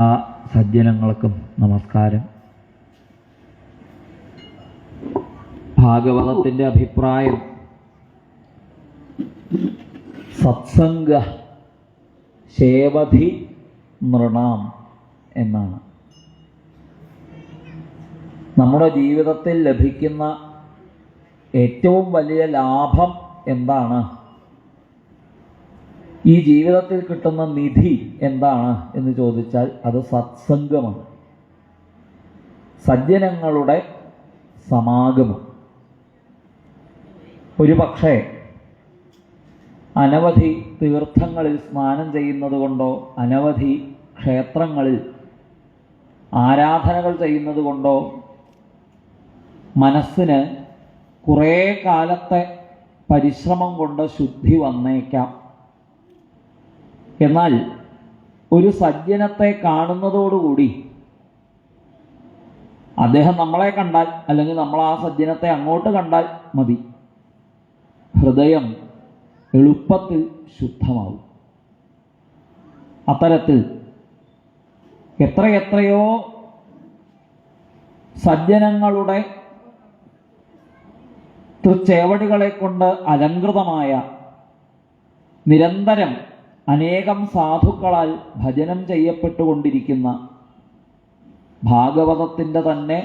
ആ സജ്ജനങ്ങൾക്കും നമസ്കാരം. ഭാഗവതത്തിന്റെ അഭിപ്രായം. സത്സംഗ ശേവധി നൃണാം എന്നാണ്. നമ്മുടെ ജീവിതത്തിൽ ലഭിക്കുന്ന ഏറ്റവും വലിയ ലാഭം എന്താണ്? ഈ ജീവിതത്തിൽ കിട്ടുന്ന നിധി എന്താണ് എന്ന് ചോദിച്ചാൽ അത് സത്സംഗമാണ്. സജ്ജനങ്ങളുടെ സമാഗമം. ഒരു പക്ഷേ അനവധി തീർത്ഥങ്ങളിൽ സ്നാനം ചെയ്യുന്നത് കൊണ്ടോ അനവധി ക്ഷേത്രങ്ങളിൽ ആരാധനകൾ ചെയ്യുന്നത് കൊണ്ടോ മനസ്സിന് കുറേ കാലത്തെ പരിശ്രമം കൊണ്ട് ശുദ്ധി വന്നേക്കാം. എന്നാൽ ഒരു സജ്ജനത്തെ കാണുന്നതോടുകൂടി അദ്ദേഹം നമ്മളെ കണ്ടാൽ അല്ലെങ്കിൽ നമ്മൾ ആ സജ്ജനത്തെ അങ്ങോട്ട് കണ്ടാൽ മതി. ഹൃദയം എളുപ്പത്തിൽ ശുദ്ധമാവും. അത്തരത്തിൽ എത്രയെത്രയോ സജ്ജനങ്ങളുടെ തൃച്ചേവടികളെ കൊണ്ട് അലങ്കൃതമായ നിരന്തരം അനേകം സാധുക്കളാൽ ഭജനം ചെയ്യപ്പെട്ടുകൊണ്ടിരിക്കുന്ന ഭാഗവതത്തിന്റെ തന്നെ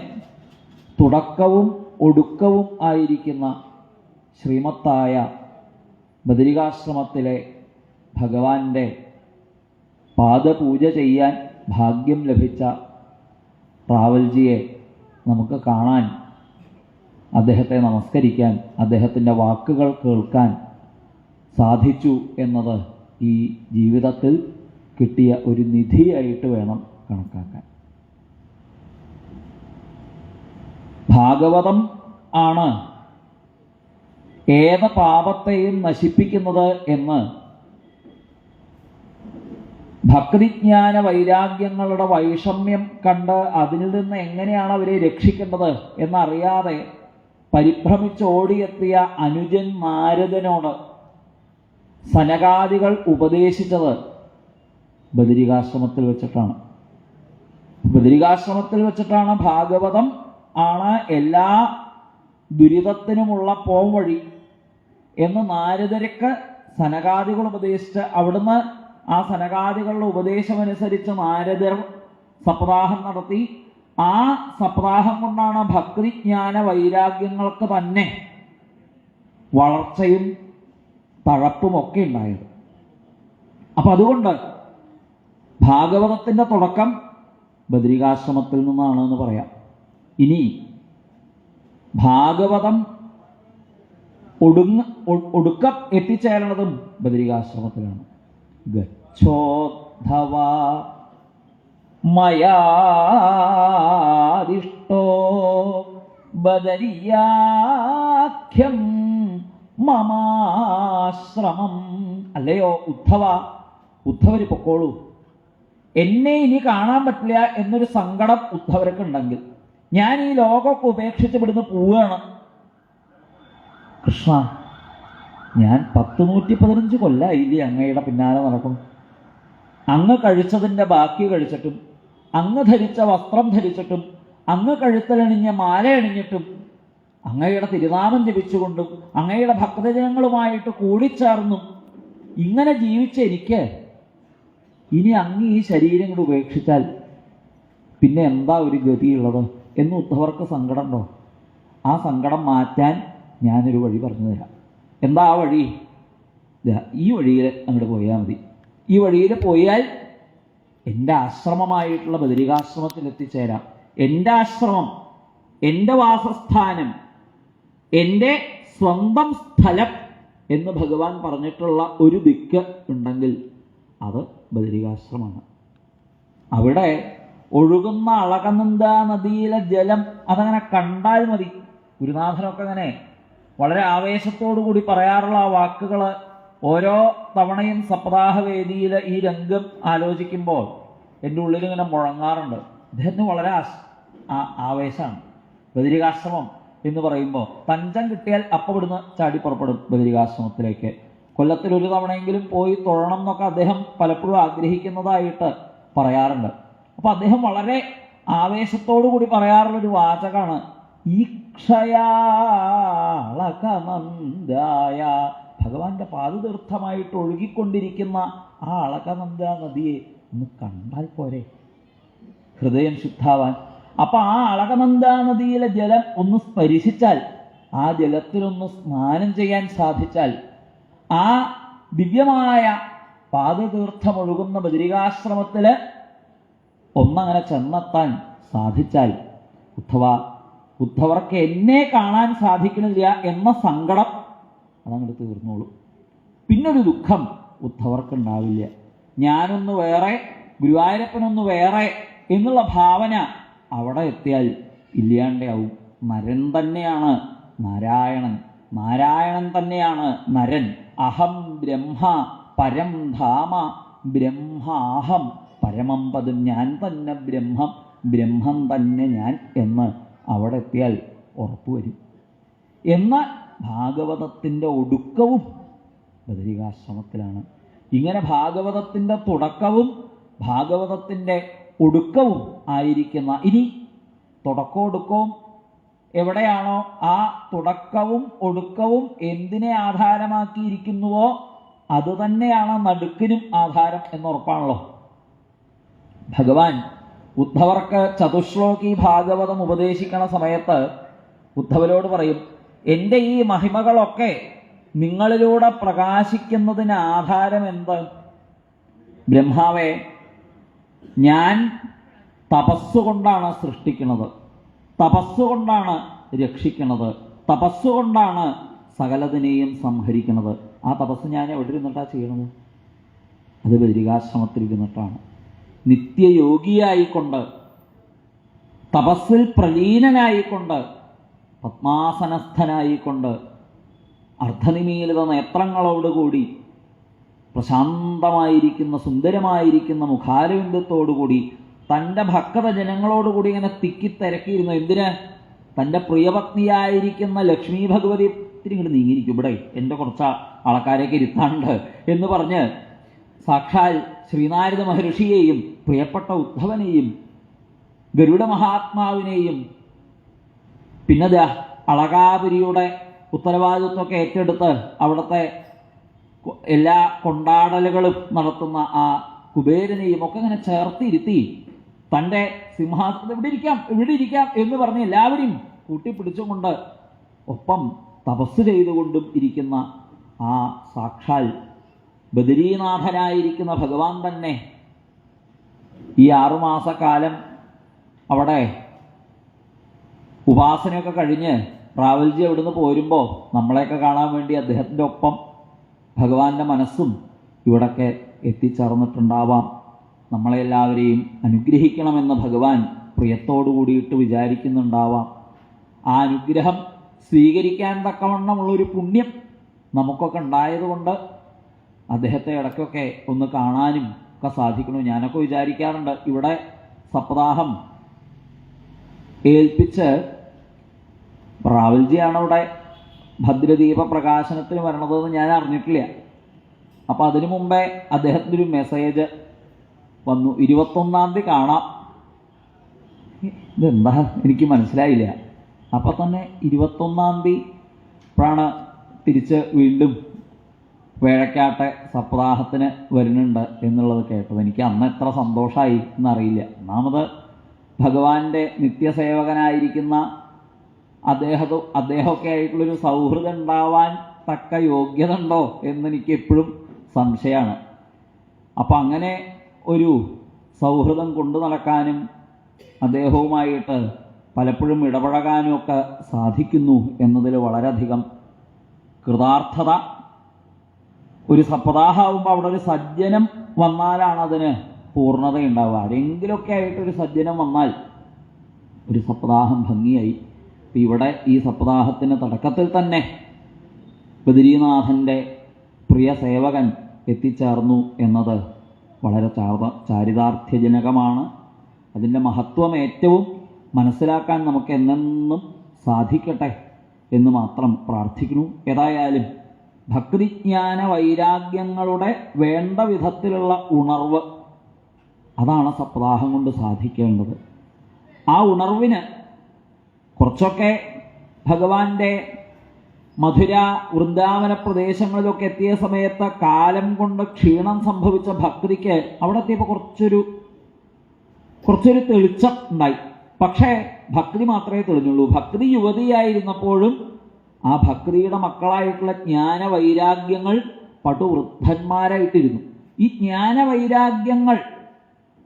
തുടക്കവും ഒടുക്കവും ആയിരിക്കുന്ന ശ്രീമത്തായ ബദരികാശ്രമത്തിലെ ഭഗവാന്റെ പാദപൂജ ചെയ്യാൻ ഭാഗ്യം ലഭിച്ച റാവൽജിയെ നമുക്ക് കാണാൻ അദ്ദേഹത്തെ നമസ്കരിക്കാൻ അദ്ദേഹത്തിന്റെ വാക്കുകൾ കേൾക്കാൻ സാധിച്ചു എന്നത് ഈ ജീവിതത്തിൽ കിട്ടിയ ഒരു നിധിയായിട്ട് വേണം കണക്കാക്കാൻ. ഭാഗവതം ആണ് ഏത് പാപത്തെയും നശിപ്പിക്കുന്നത് എന്ന് ഭക്തിജ്ഞാന വൈരാഗ്യങ്ങളുടെ വൈഷമ്യം കണ്ട് അതിൽ നിന്ന് എങ്ങനെയാണ് അവരെ രക്ഷിക്കേണ്ടത് എന്നറിയാതെ പരിഭ്രമിച്ചോടിയെത്തിയ അനുജൻ നാരദനോട് സനകാദികൾ ഉപദേശിച്ചത് ബദരികാശ്രമത്തിൽ വെച്ചിട്ടാണ്. ബദരികാശ്രമത്തിൽ വെച്ചിട്ടാണ് ഭാഗവതം ആണ് എല്ലാ ദുരിതത്തിനുമുള്ള പോംവഴി എന്ന് നാരദരക്ക് സനകാദികൾ ഉപദേശിച്ച് അവിടുന്ന് ആ സനകാദികളുടെ ഉപദേശമനുസരിച്ച് നാരദർ സപ്താഹം നടത്തി. ആ സപ്താഹം കൊണ്ടാണ് ഭക്തിജ്ഞാന വൈരാഗ്യങ്ങൾക്ക് തന്നെ വളർച്ചയും തഴപ്പുമൊക്കെ ഉണ്ടായത് അപ്പൊ അതുകൊണ്ട് ഭാഗവതത്തിന്റെ തുടക്കം ബദ്രികാശ്രമത്തിൽ നിന്നാണ് എന്ന് പറയാം. ഇനി ഭാഗവതം ഒടുങ്ങ ഒടുക്കം എത്തിച്ചേരണതും ബദ്രികാശ്രമത്തിലാണ്. ഗച്ഛോദ്ധവ മയാദിഷ്ടോ ബദരിയാഖ്യം മമാശ്രമം. അല്ലയോ ഉദ്ധവ ഉദ്ധവര് പൊക്കോളൂ. എന്നെ ഇനി കാണാൻ പറ്റില്ല എന്നൊരു സങ്കടം ഉദ്ധവർക്ക് ഉണ്ടെങ്കിൽ ഞാൻ ഈ ലോകമൊക്കെ ഉപേക്ഷിച്ച് ഇവിടുന്ന് പോവുകയാണ്. കൃഷ്ണ ഞാൻ പത്ത് നൂറ്റി പതിനഞ്ച് കൊല്ലായില്ലേ അങ്ങയുടെ പിന്നാലെ നടക്കും. അങ്ങ് കഴിച്ചതിന്റെ ബാക്കി കഴിച്ചിട്ടും അങ്ങ് ധരിച്ച വസ്ത്രം ധരിച്ചിട്ടും അങ്ങ് കഴുത്തലണിഞ്ഞ മാല അണിഞ്ഞിട്ടും അങ്ങയുടെ തിരുനാമം ജപിച്ചുകൊണ്ടും അങ്ങയുടെ ഭക്തജനങ്ങളുമായിട്ട് കൂടിച്ചേർന്നും ഇങ്ങനെ ജീവിച്ച എനിക്ക് ഇനി അങ്ങ് ഈ ശരീരം കൂടെ ഉപേക്ഷിച്ചാൽ പിന്നെ എന്താ ഒരു ഗതിയുള്ളത് എന്ന് ഉദ്ധവർക്ക് സങ്കടമുണ്ടോ? ആ സങ്കടം മാറ്റാൻ ഞാനൊരു വഴി പറഞ്ഞു തരാം. എന്താ ആ വഴി? ഈ വഴിയിൽ അങ്ങോട്ട് പോയാൽ മതി. ഈ വഴിയിൽ പോയാൽ എന്റെ ആശ്രമമായിട്ടുള്ള ബദരികാശ്രമത്തിൽ എത്തിച്ചേരാം എന്റെ ആശ്രമം എന്റെ വാസസ്ഥാനം എന്റെ സ്വന്തം സ്ഥലം എന്ന് ഭഗവാൻ പറഞ്ഞിട്ടുള്ള ഒരു ദിക്ക് ഉണ്ടെങ്കിൽ അത് ബദരികാശ്രമമാണ്. അവിടെ ഒഴുകുന്ന അളകനന്ദ നദിയിലെ ജലം അതങ്ങനെ കണ്ടാൽ മതി. ഗുരുനാഥനൊക്കെ അങ്ങനെ വളരെ ആവേശത്തോടു കൂടി പറയാറുള്ള ആ വാക്കുകൾ ഓരോ തവണയും സപ്താഹവേദിയിൽ ഈ രംഗം ആലോചിക്കുമ്പോൾ എന്റെ ഉള്ളിൽ ഇങ്ങനെ മുഴങ്ങാറുണ്ട്. അദ്ദേഹത്തിന് വളരെ ആവേശമാണ്. ബദരികാശ്രമം എന്ന് പറയുമ്പോൾ തഞ്ചം കിട്ടിയാൽ അപ്പം ഇവിടുന്ന് ചാടി പുറപ്പെടും ബദരികാശ്രമത്തിലേക്ക്. കൊല്ലത്തിൽ ഒരു തവണയെങ്കിലും പോയി തൊഴണം എന്നൊക്കെ അദ്ദേഹം പലപ്പോഴും ആഗ്രഹിക്കുന്നതായിട്ട് പറയാറുണ്ട്. അപ്പൊ അദ്ദേഹം വളരെ ആവേശത്തോടു കൂടി പറയാറുള്ളൊരു വാചകമാണ്. ഈക്ഷയാളകനന്ദായ. ഭഗവാന്റെ പാദതീർത്ഥമായിട്ട് ഒഴുകിക്കൊണ്ടിരിക്കുന്ന ആ അളകനന്ദ നദിയെ ഒന്ന് കണ്ടാൽ പോരെ. ഹൃദയം ശുദ്ധാവാൻ. അപ്പൊ ആ അളകനന്ദ നദിയിലെ ജലം ഒന്ന് സ്പരിശിച്ചാൽ ആ ജലത്തിലൊന്ന് സ്നാനം ചെയ്യാൻ സാധിച്ചാൽ ആ ദിവ്യമായ പാദതീർത്ഥമൊഴുകുന്ന ബദരികാശ്രമത്തിൽ ഒന്നങ്ങനെ ചെന്നെത്താൻ സാധിച്ചാൽ ഉദ്ധവ ഉദ്ധവർക്ക് എന്നെ കാണാൻ സാധിക്കുന്നില്ല എന്ന സങ്കടം അതങ്ങോട്ട് തീർന്നോളൂ. പിന്നൊരു ദുഃഖം ഉദ്ധവർക്ക് ഉണ്ടാവില്ല ഞാനൊന്ന് വേറെ ഗുരുവായൂരപ്പനൊന്ന് വേറെ എന്നുള്ള ഭാവന അവിടെ എത്തിയാൽ ഇല്ലാണ്ടാവും. നരൻ തന്നെയാണ് നാരായണൻ. നാരായണൻ തന്നെയാണ് നരൻ. അഹം ബ്രഹ്മ പരം ധാമ. ബ്രഹ്മാഹം. പരമം പദം ഞാൻ തന്നെ ബ്രഹ്മം. ബ്രഹ്മം തന്നെ ഞാൻ എന്ന് അവിടെ എത്തിയാൽ ഉറപ്പുവരും എന്നാൽ ഭാഗവതത്തിന്റെ ഒടുക്കവും ബദരികാശ്രമത്തിലാണ്. ഇങ്ങനെ ഭാഗവതത്തിന്റെ തുടക്കവും ഭാഗവതത്തിന്റെ ഒടുക്കവും ആയിരിക്കുന്ന. ഇനി തുടക്കവും ഒടുക്കവും എവിടെയാണോ ആ തുടക്കവും ഒടുക്കവും എന്തിനെ ആധാരമാക്കിയിരിക്കുന്നുവോ അത് തന്നെയാണ് നടുക്കിനും ആധാരം എന്നുറപ്പാണല്ലോ ഭഗവാൻ ഉദ്ധവർക്ക് ചതുശ്ലോകി ഭാഗവതം ഉപദേശിക്കണ സമയത്ത് ഉദ്ധവരോട് പറയും എന്റെ ഈ മഹിമകളൊക്കെ നിങ്ങളിലൂടെ പ്രകാശിക്കുന്നതിന് ആധാരം എന്ത് ബ്രഹ്മാവെ ഞാൻ തപസ്സുകൊണ്ടാണ് സൃഷ്ടിക്കുന്നത്. തപസ്സുകൊണ്ടാണ് രക്ഷിക്കുന്നത്. തപസ്സുകൊണ്ടാണ് സകലതിനെയും സംഹരിക്കുന്നത്. ആ തപസ് ഞാൻ എവിടെ ഇരുന്നിട്ടാ ചെയ്യണത്? അത് ബദിരികാശ്രമത്തിൽ ഇരുന്നിട്ടാണ് നിത്യയോഗിയായിക്കൊണ്ട് തപസ്സിൽ പ്രലീനനായിക്കൊണ്ട് പത്മാസനസ്ഥനായിക്കൊണ്ട് അർദ്ധനിമീലിത നേത്രങ്ങളോടുകൂടി പ്രശാന്തമായിരിക്കുന്ന സുന്ദരമായിരിക്കുന്ന മുഖാരവിന്ദത്തോടുകൂടി തന്റെ ഭക്ത ജനങ്ങളോടുകൂടി ഇങ്ങനെ തിക്കി തിരക്കിയിരുന്നു എന്തിന്? തന്റെ പ്രിയപത്നിയായിരിക്കുന്ന ലക്ഷ്മി ഭഗവതി ഇത്തിരി ഇങ്ങോട്ട് നീങ്ങിയിരിക്കും. ഇവിടെ എന്റെ കുറച്ച് ആൾക്കാരെയൊക്കെ ഇരുത്താണ്ട് എന്ന് പറഞ്ഞ് സാക്ഷാൽ ശ്രീനാരദ മഹർഷിയെയും പ്രിയപ്പെട്ട ഉദ്ധവനെയും ഗരുഡ മഹാത്മാവിനെയും പിന്നെ അളകാപുരിയുടെ ഉത്തരവാദിത്വമൊക്കെ ഏറ്റെടുത്ത് അവിടുത്തെ എല്ലാ കൊണ്ടാടലുകളും നടത്തുന്ന ആ കുബേരനെയും ഒക്കെ ഇങ്ങനെ ചേർത്തിരുത്തി തന്റെ സിംഹാസനം ഇവിടെ ഇരിക്കാം? ഇവിടെ ഇരിക്കാം എന്ന് പറഞ്ഞ് എല്ലാവരെയും കൂട്ടിപ്പിടിച്ചുകൊണ്ട് ഒപ്പം തപസ് ചെയ്തുകൊണ്ടും ഇരിക്കുന്ന ആ സാക്ഷാൽ ബദരീനാഥനായിരിക്കുന്ന ഭഗവാൻ തന്നെ ഈ ആറുമാസക്കാലം അവിടെ ഉപാസനയൊക്കെ കഴിഞ്ഞ് റാവൽജി അവിടുന്ന് പോരുമ്പോൾ നമ്മളെയൊക്കെ കാണാൻ വേണ്ടി അദ്ദേഹത്തിന്റെ ഒപ്പം ഭഗവാന്റെ മനസ്സും ഇവിടൊക്കെ എത്തിച്ചേർന്നിട്ടുണ്ടാവാം. നമ്മളെല്ലാവരെയും അനുഗ്രഹിക്കണമെന്ന് ഭഗവാൻ പ്രിയത്തോടു കൂടിയിട്ട് വിചാരിക്കുന്നുണ്ടാവാം. ആ അനുഗ്രഹം സ്വീകരിക്കാൻ തക്കവണ്ണമുള്ളൊരു പുണ്യം നമുക്കൊക്കെ ഉണ്ടായതുകൊണ്ട് അദ്ദേഹത്തെ ഇടയ്ക്കൊക്കെ ഒന്ന് കാണാനും ഒക്കെ സാധിക്കണു ഞാനൊക്കെ വിചാരിക്കാറുണ്ട് ഇവിടെ സപ്താഹം ഏൽപ്പിച്ച് റാവൽജിയാണ് അവിടെ ഭദ്രദീപ പ്രകാശനത്തിന് വരണതെന്ന് ഞാൻ അറിഞ്ഞിട്ടില്ല. അപ്പോൾ അതിനു മുമ്പേ അദ്ദേഹത്തിനൊരു മെസ്സേജ് വന്നു. ഇരുപത്തൊന്നാം തീയതി കാണാം. ഇതെന്താ? എനിക്ക് മനസ്സിലായില്ല. അപ്പോൾ തന്നെ ഇരുപത്തൊന്നാം തീയതി ഇപ്പോഴാണ് തിരിച്ച് വീണ്ടും വേഴക്കാട്ടെ സപ്താഹത്തിന് വരുന്നുണ്ട് എന്നുള്ളത് കേട്ടത്. എനിക്ക് അന്ന് എത്ര സന്തോഷമായി എന്നറിയില്ല. ഒന്നാമത് ഭഗവാന്റെ നിത്യസേവകനായിരിക്കുന്ന അദ്ദേഹത്തും അദ്ദേഹമൊക്കെ ആയിട്ടുള്ളൊരു സൗഹൃദം ഉണ്ടാവാൻ തക്ക യോഗ്യത ഉണ്ടോ എന്നെനിക്ക് എപ്പോഴും സംശയമാണ്. അപ്പം അങ്ങനെ ഒരു സൗഹൃദം കൊണ്ടു നടക്കാനും അദ്ദേഹവുമായിട്ട് പലപ്പോഴും ഇടപഴകാനും ഒക്കെ സാധിക്കുന്നു എന്നതിൽ വളരെയധികം കൃതാർത്ഥത. ഒരു സപ്താഹമാകുമ്പോൾ അവിടെ ഒരു സജ്ജനം വന്നാലാണ് അതിന് പൂർണതയുണ്ടാവുക. ആരെങ്കിലുമൊക്കെ ആയിട്ടൊരു സജ്ജനം വന്നാൽ ഒരു സപ്താഹം ഭംഗിയായി ഇവിടെ ഈ സപ്താഹത്തിന് തുടക്കത്തിൽ തന്നെ ബദരീനാഥന്റെ പ്രിയ സേവകൻ എത്തിച്ചേർന്നു എന്നത് വളരെ ചാർത ചാരിതാർത്ഥ്യജനകമാണ്. അതിന്റെ മഹത്വം ഏറ്റവും മനസ്സിലാക്കാൻ നമുക്ക് എന്നെന്നും സാധിക്കട്ടെ എന്ന് മാത്രം പ്രാർത്ഥിക്കുന്നു. ഏതായാലും ഭക്തിജ്ഞാന വൈരാഗ്യങ്ങളുടെ വേണ്ട വിധത്തിലുള്ള ഉണർവ് അതാണ് സപ്താഹം കൊണ്ട് സാധിക്കേണ്ടത്. ആ ഉണർവിന് കുറച്ചൊക്കെ ഭഗവാന്റെ മധുര വൃന്ദാവന പ്രദേശങ്ങളിലൊക്കെ എത്തിയ സമയത്ത് കാലം കൊണ്ട് ക്ഷീണം സംഭവിച്ച ഭക്തിക്ക് അവിടെ എത്തിയപ്പോൾ കുറച്ചൊരു കുറച്ചൊരു തെളിച്ചം ഉണ്ടായി. പക്ഷേ ഭക്തി മാത്രമേ തെളിഞ്ഞുള്ളൂ. ഭക്തി യുവതിയായിരുന്നപ്പോഴും ആ ഭക്തിയുടെ മക്കളായിട്ടുള്ള ജ്ഞാന വൈരാഗ്യങ്ങൾ പടുവൃദ്ധന്മാരായിട്ടിരുന്നു. ഈ ജ്ഞാന വൈരാഗ്യങ്ങൾ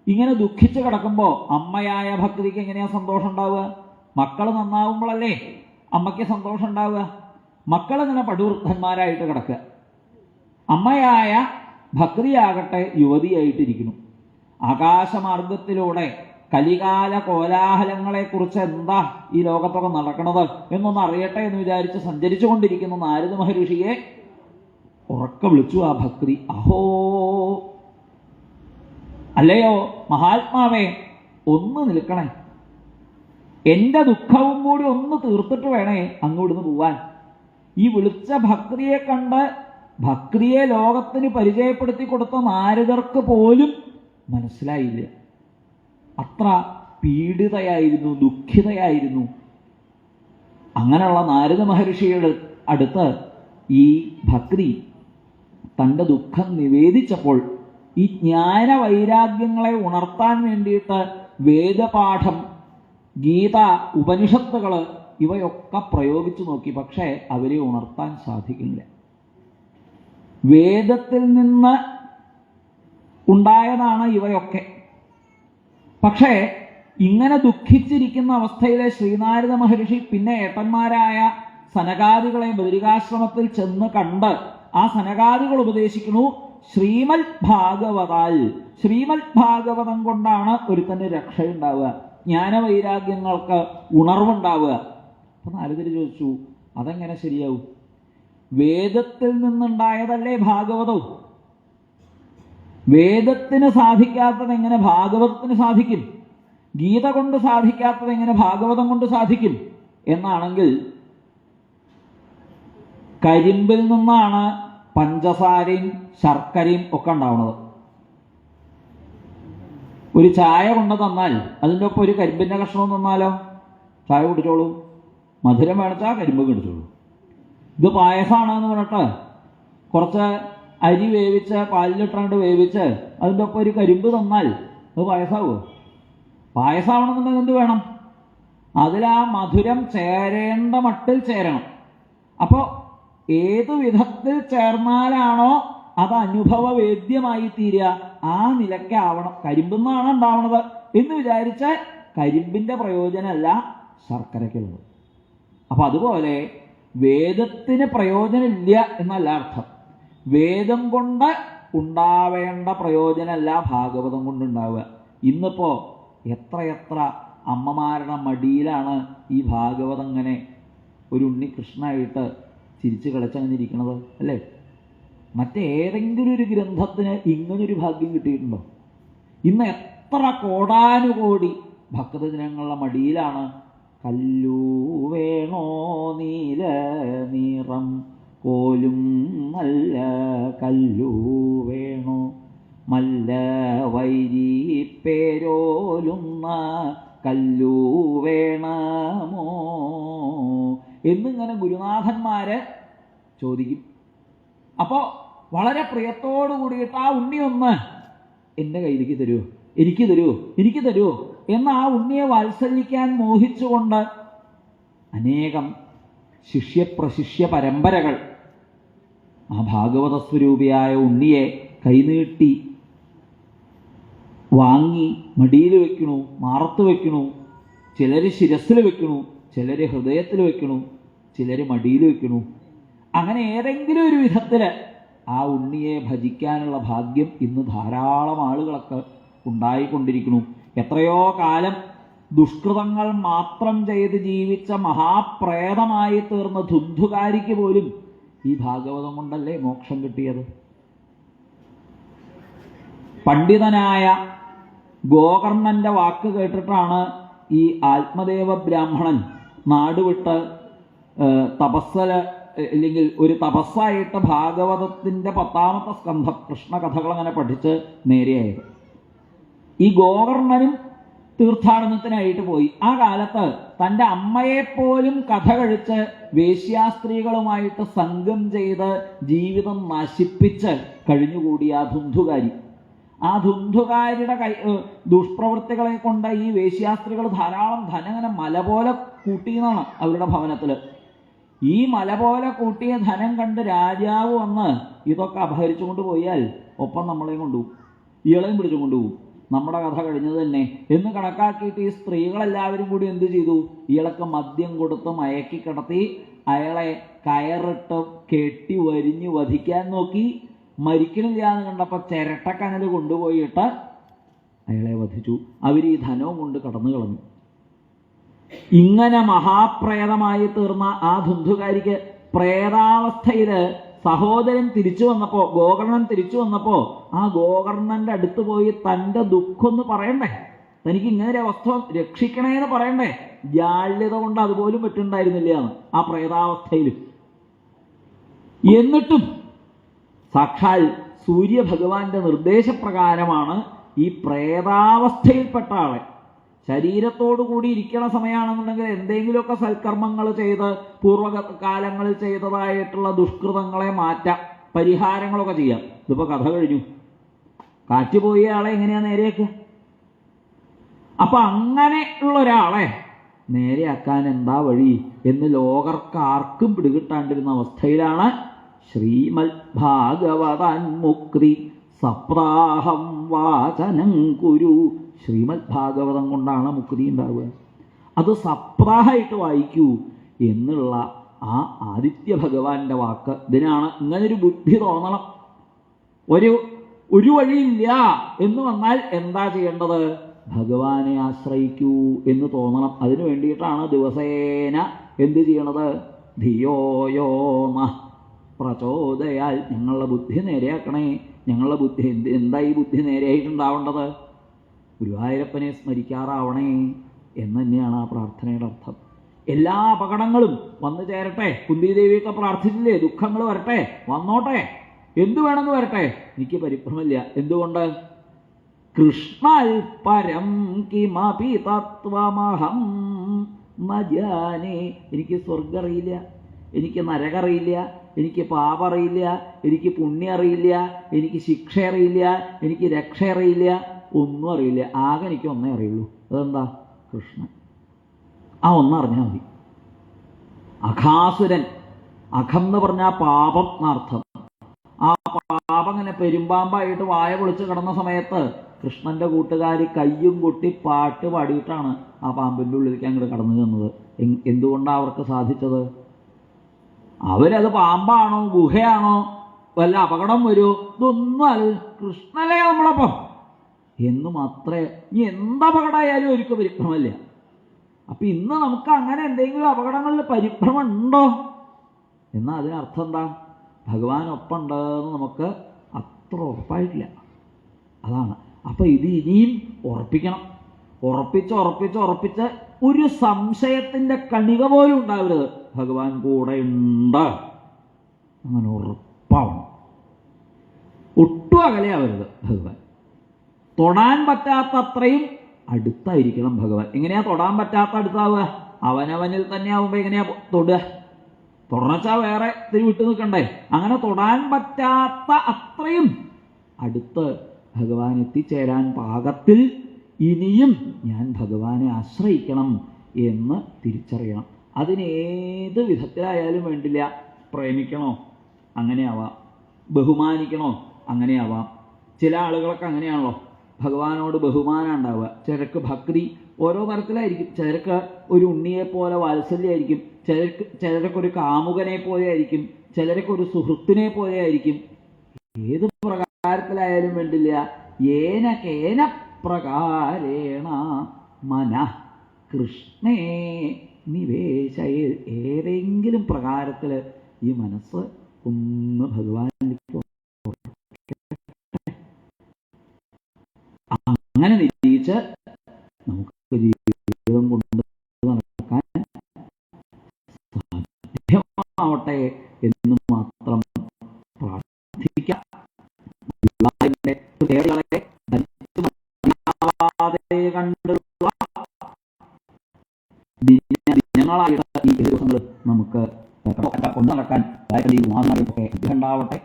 ഇങ്ങനെ ദുഃഖിച്ച് കിടക്കുമ്പോൾ അമ്മയായ ഭക്തിക്ക് എങ്ങനെയാ സന്തോഷം ഉണ്ടാവുക? മക്കൾ നന്നാവുമ്പോഴല്ലേ അമ്മയ്ക്ക് സന്തോഷം ഉണ്ടാവുക? മക്കൾ ഇങ്ങനെ പടുവൃദ്ധന്മാരായിട്ട് കിടക്കുക. അമ്മയായ ഭക്തിയാകട്ടെ യുവതിയായിട്ടിരിക്കുന്നു. ആകാശമാർഗത്തിലൂടെ കലികാല കോലാഹലങ്ങളെക്കുറിച്ച് എന്താ ഈ ലോകത്തൊക്കെ നടക്കണത് എന്നൊന്ന് അറിയട്ടെ എന്ന് വിചാരിച്ച് സഞ്ചരിച്ചു കൊണ്ടിരിക്കുന്ന നാരദ മഹർഷിയെ ഉറക്ക വിളിച്ചു ആ ഭക്തി. അഹോ. അല്ലയോ മഹാത്മാവേ ഒന്ന് നിൽക്കണേ. എന്റെ ദുഃഖവും കൂടി ഒന്ന് തീർത്തിട്ട് വേണേ അങ്ങോട്ട് പോവാൻ. ഈ വിളിച്ച ഭക്തിയെ കണ്ട് ഭക്തിയെ ലോകത്തിന് പരിചയപ്പെടുത്തി കൊടുത്ത നാരദർക്ക് പോലും മനസ്സിലായില്ല. അത്ര പീഡിതയായിരുന്നു ദുഃഖിതയായിരുന്നു. അങ്ങനെയുള്ള നാരദ മഹർഷിയുടെ അടുത്ത് ഈ ഭക്തി തന്റെ ദുഃഖം നിവേദിച്ചപ്പോൾ ഈ ജ്ഞാന വൈരാഗ്യങ്ങളെ ഉണർത്താൻ വേണ്ടിയിട്ട് വേദപാഠം ഗീത ഉപനിഷത്തുകൾ ഇവയൊക്കെ പ്രയോഗിച്ചു നോക്കി പക്ഷേ അവരെ ഉണർത്താൻ സാധിക്കില്ല. വേദത്തിൽ നിന്ന് ഉണ്ടായതാണ് ഇവയൊക്കെ. പക്ഷേ ഇങ്ങനെ ദുഃഖിച്ചിരിക്കുന്ന അവസ്ഥയിലെ ശ്രീനാരദ മഹർഷി പിന്നെ ഏട്ടന്മാരായ സനകാദികളെ ബദരികാശ്രമത്തിൽ ചെന്ന് കണ്ട് ആ സനകാദികൾ ഉപദേശിക്കുന്നു ശ്രീമൽ ഭാഗവതാൽ ശ്രീമൽ ഭാഗവതം കൊണ്ടാണ് ഒരുത്തന് രക്ഷയുണ്ടാവുക. ജ്ഞാനവൈരാഗ്യങ്ങൾക്ക് ഉണർവുണ്ടാവുക. അപ്പൊ നാരദര് ചോദിച്ചു അതെങ്ങനെ ശരിയാവും? വേദത്തിൽ നിന്നുണ്ടായതല്ലേ ഭാഗവതവും വേദത്തിന് സാധിക്കാത്തത് എങ്ങനെ ഭാഗവതത്തിന് സാധിക്കും? ഗീത കൊണ്ട് സാധിക്കാത്തത് എങ്ങനെ ഭാഗവതം കൊണ്ട് സാധിക്കും? എന്നാണെങ്കിൽ കരിമ്പിൽ നിന്നാണ് പഞ്ചസാരയും ശർക്കരയും ഒക്കെ ഉണ്ടാവുന്നത്. ഒരു ചായ കൊണ്ട് തന്നാൽ അതിന്റെ ഒപ്പം ഒരു കരിമ്പിന്റെ കഷ്ണം തന്നാലോ? ചായ കുടിച്ചോളൂ. മധുരം വേണച്ചാൽ കരിമ്പ് കുടിച്ചോളൂ ഇത് പായസമാണെന്ന് പറഞ്ഞിട്ട് കുറച്ച് അരി വേവിച്ച് പാലിലിട്ടാണ്ട് വേവിച്ച് അതിന്റെ ഒപ്പം ഒരു കരിമ്പ് തന്നാൽ അത് പായസമാവുമോ പായസമാവണമെന്നുണ്ടെങ്കിൽ എന്ത് വേണം? അതിൽ ആ മധുരം ചേരേണ്ട മട്ടിൽ ചേരണം. അപ്പോൾ ഏത് വിധത്തിൽ ചേർന്നാലാണോ അത് അനുഭവവേദ്യമായി തീരുക ആ നിലയ്ക്കാവണം കരിമ്പെന്നാണ് ഉണ്ടാവണത്. എന്ന് വിചാരിച്ചാൽ കരിമ്പിന്റെ പ്രയോജനമല്ല ശർക്കരയ്ക്കുള്ളത്. അപ്പൊ അതുപോലെ വേദത്തിന് പ്രയോജനമില്ല എന്നല്ല അർത്ഥം. വേദം കൊണ്ട് ഉണ്ടാവേണ്ട പ്രയോജനമല്ല ഭാഗവതം കൊണ്ടുണ്ടാവുക. ഇന്നിപ്പോ എത്രയെത്ര അമ്മമാരുടെ മടിയിലാണ് ഈ ഭാഗവതം ഇങ്ങനെ ഒരു ഉണ്ണികൃഷ്ണനായിട്ട് ചിരിച്ചു കളിച്ചങ്ങനെ ഇരിക്കണത് അല്ലേ? മറ്റേതെങ്കിലും ഒരു ഗ്രന്ഥത്തിന് ഇങ്ങനൊരു ഭാഗ്യം കിട്ടിയിട്ടുണ്ടോ? ഇന്ന് എത്ര കോടാനുകോടി ഭക്തജനങ്ങളുടെ മടിയിലാണ്. കല്ലു വേണോ നീല നിറം കോലും നല്ല കല്ലു വേണോ? മല്ല വൈരി പേരോലുന്ന കല്ലു വേണമോ? എന്നിങ്ങനെ ഗുരുനാഥന്മാര് ചോദിക്കും. അപ്പോൾ വളരെ പ്രിയത്തോടു കൂടിയിട്ട് ആ ഉണ്ണി ഒന്ന് എന്റെ കയ്യിലേക്ക് തരൂ എനിക്ക് തരൂ എനിക്ക് തരൂ എന്ന് ആ ഉണ്ണിയെ വാത്സല്യിക്കാൻ മോഹിച്ചുകൊണ്ട് അനേകം ശിഷ്യപ്രശിഷ്യ പരമ്പരകൾ ആ ഭാഗവത സ്വരൂപിയായ ഉണ്ണിയെ കൈനീട്ടി വാങ്ങി മടിയിൽ വെക്കണു മാറത്ത് വെക്കണു ചിലർ ശിരസിൽ വെക്കണു ചിലർ ഹൃദയത്തിൽ വെക്കണു ചിലർ മടിയിൽ വെക്കണു. അങ്ങനെ ഏതെങ്കിലും ഒരു വിധത്തിൽ ആ ഉണ്ണിയെ ഭജിക്കാനുള്ള ഭാഗ്യം ഇന്ന് ധാരാളം ആളുകളൊക്കെ ഉണ്ടായിക്കൊണ്ടിരിക്കുന്നു. എത്രയോ കാലം ദുഷ്കൃതങ്ങൾ മാത്രം ചെയ്ത് ജീവിച്ച മഹാപ്രേതമായി തീർന്ന ധുന്ധുകാരിക്ക് പോലും ഈ ഭാഗവതം കൊണ്ടല്ലേ മോക്ഷം കിട്ടിയത്? പണ്ഡിതനായ ഗോകർണന്റെ വാക്ക് കേട്ടിട്ടാണ് ഈ ആത്മദേവ ബ്രാഹ്മണൻ നാടുവിട്ട് തപസ്സല അല്ലെങ്കിൽ ഒരു തപസ്സായിട്ട് ഭാഗവതത്തിന്റെ പത്താമത്തെ സ്കന്ധം കൃഷ്ണകഥകൾ അങ്ങനെ പഠിച്ച് നേരെയായത്. ഈ ഗോകർണനും തീർത്ഥാടനത്തിനായിട്ട് പോയി. ആ കാലത്ത് തന്റെ അമ്മയെപ്പോലും കഥ കഴിച്ച് വേശ്യാസ്ത്രീകളുമായിട്ട് സംഘം ചെയ്ത് ജീവിതം നശിപ്പിച്ച് കഴിഞ്ഞുകൂടിയ ആ ധുന്ധുകാരി. ആ ധുന്ധുകാരിയുടെ കൈ ദുഷ്പ്രവൃത്തികളെ കൊണ്ട് ഈ വേശ്യാസ്ത്രീകൾ ധാരാളം ധനങ്ങനെ മല പോലെ കൂട്ടിയെന്നാണ് അവരുടെ ഭവനത്തിൽ ഈ മല പോലെ കൂട്ടിയ ധനം കണ്ട് രാജാവ് വന്ന് ഇതൊക്കെ അപഹരിച്ചുകൊണ്ട് പോയാൽ ഒപ്പം നമ്മളെയും കൊണ്ടുപോകും ഇയാളെയും പിടിച്ചു കൊണ്ടുപോകും നമ്മുടെ കഥ കഴിഞ്ഞത് തന്നെ. എന്ന് കണക്കാക്കിയിട്ട് ഈ സ്ത്രീകളെല്ലാവരും കൂടി എന്ത് ചെയ്തു? ഇയാൾക്ക് മദ്യം കൊടുത്ത് മയക്കി കിടത്തി അയാളെ കയറിട്ട് കെട്ടി വരിഞ്ഞ് വധിക്കാൻ നോക്കി. മരിക്കണില്ല എന്ന് കണ്ടപ്പോൾ ചിരട്ടക്കനൽ കൊണ്ടുപോയിട്ട് അയാളെ വധിച്ചു. അവർ ഈ ധനവും കൊണ്ട് കടന്നു കളഞ്ഞു. ഇങ്ങനെ മഹാപ്രേതമായി തീർന്ന ആ ധുന്ധുകാരിക്ക് പ്രേതാവസ്ഥയിൽ സഹോദരൻ തിരിച്ചു വന്നപ്പോ ഗോകർണൻ തിരിച്ചു വന്നപ്പോ ആ ഗോകർണന്റെ അടുത്ത് പോയി തന്റെ ദുഃഖം എന്ന് പറയണ്ടേ? തനിക്ക് ഇങ്ങനെ ഒരു അവസ്ഥ രക്ഷിക്കണേ എന്ന് പറയണ്ടേ? ജാള്യത കൊണ്ട് അതുപോലും പറ്റുണ്ടായിരുന്നില്ല എന്ന് ആ പ്രേതാവസ്ഥയിൽ. എന്നിട്ടും സാക്ഷാൽ സൂര്യഭഗവാന്റെ നിർദ്ദേശപ്രകാരമാണ് ഈ പ്രേതാവസ്ഥയിൽപ്പെട്ട ആളെ ശരീരത്തോടു കൂടി ഇരിക്കണ സമയമാണെന്നുണ്ടെങ്കിൽ എന്തെങ്കിലുമൊക്കെ സൽക്കർമ്മങ്ങൾ ചെയ്ത് പൂർവകാലങ്ങളിൽ ചെയ്തതായിട്ടുള്ള ദുഷ്കൃതങ്ങളെ മാറ്റാം പരിഹാരങ്ങളൊക്കെ ചെയ്യാം. ഇതിപ്പോ കഥ കഴിഞ്ഞു. കാറ്റ് പോയ ആളെ എങ്ങനെയാ നേരെയൊക്കെ അപ്പൊ അങ്ങനെ ഉള്ള ഒരാളെ നേരെയാക്കാൻ എന്താ വഴി എന്ന് ലോകർക്ക് ആർക്കും പിടികിട്ടാണ്ടിരുന്ന അവസ്ഥയിലാണ് ശ്രീമൽ ഭാഗവതാൻ മുക്തി. സപ്താഹം വാചനം കുരു. ശ്രീമദ് ഭാഗവതം കൊണ്ടാണ് മുക്തി ഉണ്ടാവുക. അത് സപ്രാഹായിട്ട് വായിക്കൂ എന്നുള്ള ആ ആദിത്യ ഭഗവാന്റെ വാക്ക്. ഇതിനാണ് ഇങ്ങനൊരു ബുദ്ധി തോന്നണം. ഒരു ഒരു വഴിയില്ല എന്ന് വന്നാൽ എന്താ ചെയ്യേണ്ടത്? ഭഗവാനെ ആശ്രയിക്കൂ എന്ന് തോന്നണം. അതിനു വേണ്ടിയിട്ടാണ് ദിവസേന എന്ത് ചെയ്യണത്? ധിയോയോമ പ്രചോദയാൽ ഞങ്ങളുടെ ബുദ്ധി നേരെയാക്കണേ. ഞങ്ങളുടെ ബുദ്ധി എന്ത് ഈ ബുദ്ധി നേരെയായിട്ടുണ്ടാവേണ്ടത്? ഗുരുവായൂരപ്പനെ സ്മരിക്കാറാവണേ എന്ന് തന്നെയാണ് ആ പ്രാർത്ഥനയുടെ അർത്ഥം. എല്ലാ അപകടങ്ങളും വന്നു ചേരട്ടെ. കുന്തിദേവിയൊക്കെ പ്രാർത്ഥിച്ചില്ലേ? ദുഃഖങ്ങൾ വരട്ടെ. വന്നോട്ടെ. എന്തു വേണമെന്ന് വരട്ടെ? എനിക്ക് പരിഭ്രമില്ല എന്തുകൊണ്ട്? കൃഷ്ണൽ പരം കിമപി തത്വമഹം മജാനെ എനിക്ക് സ്വർഗം അറിയില്ല എനിക്ക് നരകറിയില്ല. എനിക്ക് പാപ അറിയില്ല എനിക്ക് പുണ്യം അറിയില്ല എനിക്ക് ശിക്ഷ അറിയില്ല എനിക്ക് രക്ഷ അറിയില്ല ഒന്നും അറിയില്ല. ആകെ എനിക്ക് ഒന്നേ അറിയുള്ളൂ. അതെന്താ? കൃഷ്ണൻ. ആ ഒന്നറിഞ്ഞാൽ മതി. അഖാസുരൻ. അഖം എന്ന് പറഞ്ഞാൽ പാപം എന്നർത്ഥം. ആ പാപം ഇങ്ങനെ പെരുമ്പാമ്പായിട്ട് വായ പൊളിച്ച് കിടന്ന സമയത്ത് കൃഷ്ണന്റെ കൂട്ടുകാരി കയ്യും കൊട്ടി പാട്ട് പാടിയിട്ടാണ് ആ പാമ്പിന്റെ ഉള്ളിലേക്ക് അങ്ങോട്ട് കടന്നു ചെന്നത്. എന്തുകൊണ്ടാണ് അവർക്ക് സാധിച്ചത്? അവരത് പാമ്പാണോ ഗുഹയാണോ? വല്ല അപകടം വരുമോ ഇതൊന്നും അല്ല. കൃഷ്ണനേ നമ്മളപ്പം? എന്ന് മാത്രമേ ഇനി എന്ത് അപകടമായാലും പരിഭ്രമല്ല അപ്പം ഇന്ന് നമുക്ക് അങ്ങനെ എന്തെങ്കിലും അപകടങ്ങളിൽ പരിഭ്രമം ഉണ്ടോ എന്നാൽ അതിനർത്ഥം എന്താ? ഭഗവാൻ ഒപ്പം ഉണ്ടെന്ന് നമുക്ക് അത്ര ഉറപ്പായിട്ടില്ല. അതാണ്. അപ്പോൾ ഇത് ഇനിയും ഉറപ്പിക്കണം. ഉറപ്പിച്ച് ഉറപ്പിച്ച് ഉറപ്പിച്ച് ഒരു സംശയത്തിന്റെ കണിക പോലും ഉണ്ടാവരുത്. ഭഗവാൻ കൂടെ ഉണ്ട് അങ്ങനെ ഉറപ്പാവണം. ഒട്ടും അകലെയാവരുത് ഭഗവാൻ. തൊടാൻ പറ്റാത്തത്രയും അടുത്തായിരിക്കണം ഭഗവാൻ. എങ്ങനെയാ തൊടാൻ പറ്റാത്ത അടുത്താവുക? അവനവനിൽ തന്നെ ആവുമ്പോ എങ്ങനെയാ തൊടുക? തൊടണച്ചാ വേറെ ഇത്തിരി വിട്ടു നിൽക്കണ്ടേ? അങ്ങനെ തൊടാൻ പറ്റാത്ത അത്രയും അടുത്ത് ഭഗവാൻ എത്തിച്ചേരാൻ പാകത്തിൽ ഇനിയും ഞാൻ ഭഗവാനെ ആശ്രയിക്കണം എന്ന് തിരിച്ചറിയണം. അതിനേത് വിധത്തിലായാലും വേണ്ടില്ല. പ്രേമിക്കണോ? അങ്ങനെയാവാം. ബഹുമാനിക്കണോ? അങ്ങനെയാവാം. ചില ആളുകളൊക്കെ അങ്ങനെയാണല്ലോ. ഭഗവാനോട് ബഹുമാനം ഉണ്ടാവുക. ചിലർക്ക് ഭക്തി ഓരോ തരത്തിലായിരിക്കും ചിലർക്ക് ഒരു ഉണ്ണിയെ പോലെ വാത്സല്യമായിരിക്കും ചിലർക്ക് ചിലർക്ക് ഒരു കാമുകനെ പോലെ ആയിരിക്കും. ചിലർക്ക് ഒരു സുഹൃത്തിനെ പോലെ ആയിരിക്കും. ഏത് പ്രകാരത്തിലായാലും വേണ്ടില്ല. ഏന കേന പ്രകാരേണ മന കൃഷ്ണേ നിവേശ ഏതെങ്കിലും പ്രകാരത്തിൽ ഈ മനസ്സ് ഒന്ന് ഭഗവാനിലേക്ക് അങ്ങനെ നിശ്ചയിച്ച് നമുക്ക് ജീവിതം കൊണ്ട് നടക്കാൻ സാധ്യമാവട്ടെ എന്ന് മാത്രം പ്രാർത്ഥിക്കാം. കണ്ടുള്ള ദിനങ്ങളായിട്ട് ഈ ദിവസങ്ങൾ നമുക്ക് കൊണ്ടു നടക്കാൻ ഉണ്ടാവട്ടെ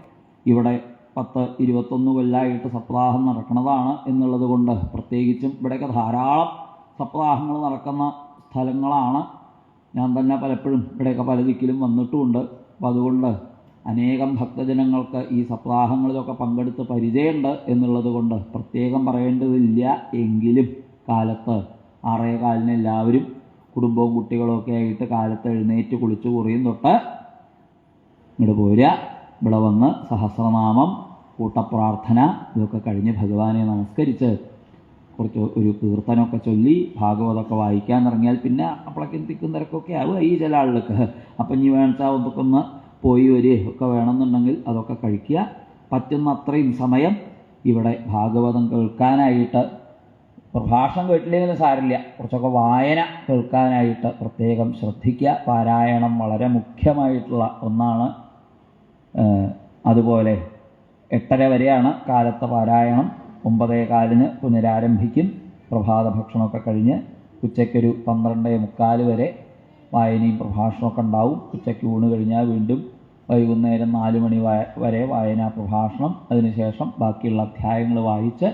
ഇവിടെ പത്ത് ഇരുപത്തൊന്ന് കൊല്ലമായിട്ട് സപ്താഹം നടക്കുന്നതാണ് എന്നുള്ളത് കൊണ്ട് പ്രത്യേകിച്ചും ഇവിടെയൊക്കെ ധാരാളം സപ്താഹങ്ങൾ നടക്കുന്ന സ്ഥലങ്ങളാണ്. ഞാൻ തന്നെ പലപ്പോഴും ഇവിടെയൊക്കെ പല ദിക്കിലും വന്നിട്ടുമുണ്ട്. അപ്പം അതുകൊണ്ട് അനേകം ഭക്തജനങ്ങൾക്ക് ഈ സപ്താഹങ്ങളിലൊക്കെ പങ്കെടുത്ത് പരിചയമുണ്ട് എന്നുള്ളത് കൊണ്ട് പ്രത്യേകം പറയേണ്ടതില്ല. എങ്കിലും കാലത്ത് ആറേ കാലിന് എല്ലാവരും കുടുംബവും കുട്ടികളും ഒക്കെ ആയിട്ട് കാലത്ത് എഴുന്നേറ്റ് കുളിച്ച് കുറിയും തൊട്ട് ഇങ്ങോട്ട് പോരുക. ഇവിടെ വന്ന് സഹസ്രനാമം കൂട്ടപ്രാർത്ഥന ഇതൊക്കെ കഴിഞ്ഞ് ഭഗവാനെ നമസ്കരിച്ച് കുറച്ച് ഒരു കീർത്തനമൊക്കെ ചൊല്ലി ഭാഗവതമൊക്കെ വായിക്കാൻ ഇറങ്ങിയാൽ പിന്നെ അപ്പോഴേക്കും തിക്കും തിരക്കൊക്കെ ആവുക ഈ ചില ആളുകൾക്ക്. അപ്പം ഇനി വേണ്ട ഒന്നൊക്കെ ഒന്ന് പോയി വരിക. ഒക്കെ വേണമെന്നുണ്ടെങ്കിൽ അതൊക്കെ കഴിക്കുക. പറ്റുന്ന അത്രയും സമയം ഇവിടെ ഭാഗവതം കേൾക്കാനായിട്ട് പ്രഭാഷണം കേട്ടില്ലെങ്കിലും സാരില്ല കുറച്ചൊക്കെ വായന കേൾക്കാനായിട്ട് പ്രത്യേകം ശ്രദ്ധിക്കുക. പാരായണം വളരെ മുഖ്യമായിട്ടുള്ള ഒന്നാണ്. അതുപോലെ എട്ടര വരെയാണ് കാലത്തെ പാരായണം. ഒമ്പതേ കാലിന് പുനരാരംഭിക്കും. പ്രഭാത ഭക്ഷണമൊക്കെ കഴിഞ്ഞ് ഉച്ചയ്ക്കൊരു പന്ത്രണ്ടേ മുക്കാൽ വരെ വായനയും പ്രഭാഷണമൊക്കെ ഉണ്ടാവും. ഉച്ചയ്ക്ക് ഊണ് കഴിഞ്ഞാൽ വീണ്ടും വൈകുന്നേരം നാല് മണി വരെ വായനാ പ്രഭാഷണം. അതിനുശേഷം ബാക്കിയുള്ള അധ്യായങ്ങൾ വായിച്ച്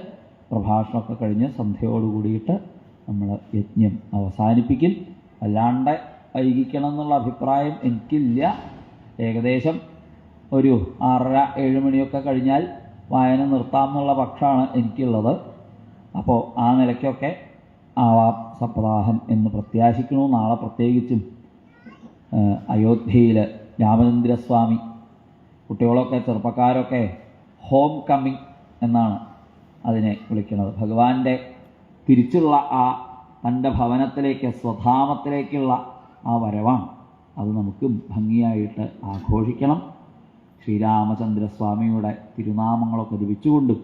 പ്രഭാഷണമൊക്കെ കഴിഞ്ഞ് സന്ധ്യയോട് കൂടിയിട്ട് നമ്മൾ യജ്ഞം അവസാനിപ്പിക്കും. അല്ലാണ്ട് വൈകിക്കണം എന്നുള്ള അഭിപ്രായം എനിക്കില്ല. ഏകദേശം ഒരു ആറര ഏഴ് മണിയൊക്കെ കഴിഞ്ഞാൽ വായന നിർത്താം എന്നുള്ള പക്ഷമാണ് എനിക്കുള്ളത്. അപ്പോൾ ആ നിലയ്ക്കൊക്കെ ആവാം സപ്താഹം എന്ന് പ്രത്യാശിക്കണു നാളെ പ്രത്യേകിച്ചും അയോധ്യയിൽ രാമചന്ദ്രസ്വാമി കുട്ടികളൊക്കെ ചെറുപ്പക്കാരൊക്കെ ഹോം കമ്മിങ് എന്നാണ് അതിനെ വിളിക്കുന്നത്. ഭഗവാന്റെ തിരിച്ചുള്ള ആ തന്റെ ഭവനത്തിലേക്ക് സ്വധാമത്തിലേക്കുള്ള ആ വരവാണ്. അത് നമുക്ക് ഭംഗിയായിട്ട് ആഘോഷിക്കണം. ശ്രീരാമചന്ദ്രസ്വാമിയുടെ തിരുനാമങ്ങളൊക്കെ ജപിച്ചുകൊണ്ടും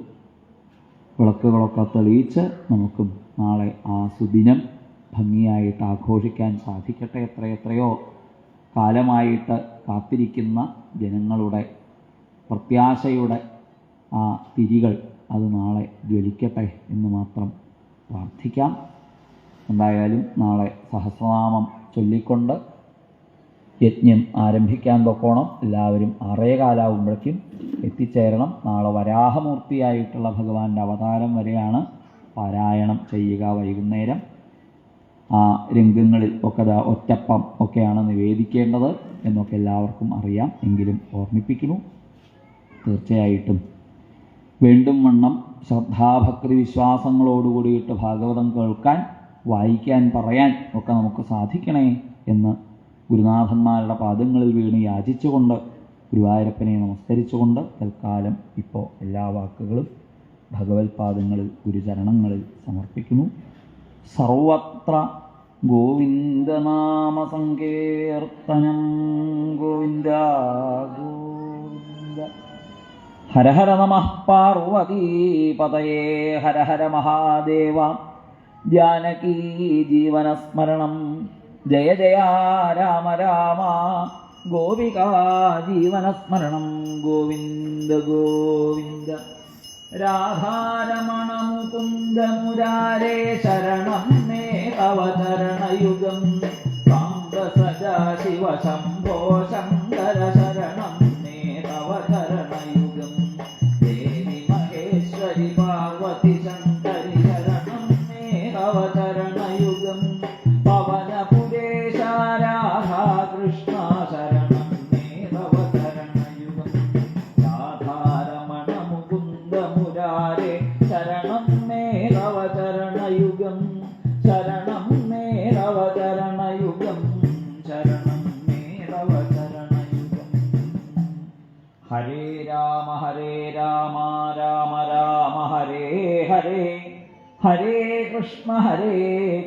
വിളക്കുകളൊക്കെ തെളിയിച്ച് നമുക്കും നാളെ ആ സുദിനം ഭംഗിയായിട്ട് ആഘോഷിക്കാൻ സാധിക്കട്ടെ എത്രയെത്രയോ കാലമായിട്ട് കാത്തിരിക്കുന്ന ജനങ്ങളുടെ പ്രത്യാശയുടെ ആ തിരികൾ അത് നാളെ ജ്വലിക്കട്ടെ എന്ന് മാത്രം പ്രാർത്ഥിക്കാം. എന്തായാലും നാളെ സഹസ്രനാമം ചൊല്ലിക്കൊണ്ട് യജ്ഞം ആരംഭിക്കാൻ പൊക്കോണം എല്ലാവരും അറേ കാലാവുമ്പോഴേക്കും എത്തിച്ചേരണം. നാളെ വരാഹമൂർത്തിയായിട്ടുള്ള ഭഗവാന്റെ അവതാരം വരെയാണ് പാരായണം ചെയ്യുക വൈകുന്നേരം. ആ രംഗങ്ങളിൽ ഒക്കെ ഒറ്റപ്പം ഒക്കെയാണ് നിവേദിക്കേണ്ടത് എന്നൊക്കെ എല്ലാവർക്കും അറിയാം. എങ്കിലും ഓർമ്മിപ്പിക്കുന്നു. തീർച്ചയായിട്ടും വീണ്ടും വണ്ണം ശ്രദ്ധാഭക്തി വിശ്വാസങ്ങളോടുകൂടിയിട്ട് ഭാഗവതം കേൾക്കാൻ വായിക്കാൻ പറയാൻ ഒക്കെ നമുക്ക് സാധിക്കണേ എന്ന് ഗുരുനാഥന്മാരുടെ പാദങ്ങളിൽ വീണ് യാചിച്ചുകൊണ്ട് ഗുരുവായൂരപ്പനെ നമസ്കരിച്ചുകൊണ്ട് തൽക്കാലം ഇപ്പോൾ എല്ലാ വാക്കുകളും ഭഗവത് പാദങ്ങളിൽ ഗുരുചരണങ്ങളിൽ സമർപ്പിക്കുന്നു. സർവത്ര ഗോവിന്ദനാമ സങ്കീർത്തനം ഗോവിന്ദ ഗോവിന്ദ. ഹര ഹര നമ പാർവതീപതയേ ഹര ഹര മഹാദേവ. ജാനകീ ജീവനസ്മരണം. ജയ ജയ രാമ രാമ. ഗോപികാ ജീവനസ്മരണം. ഗോവിന്ദ ഗോവിന്ദ. രാധാരമണ മുകുന്ദ മുരാരേ ശരണം മേ അവതരണയുഗം സാംബ സദാ ശിവ ശംഭോ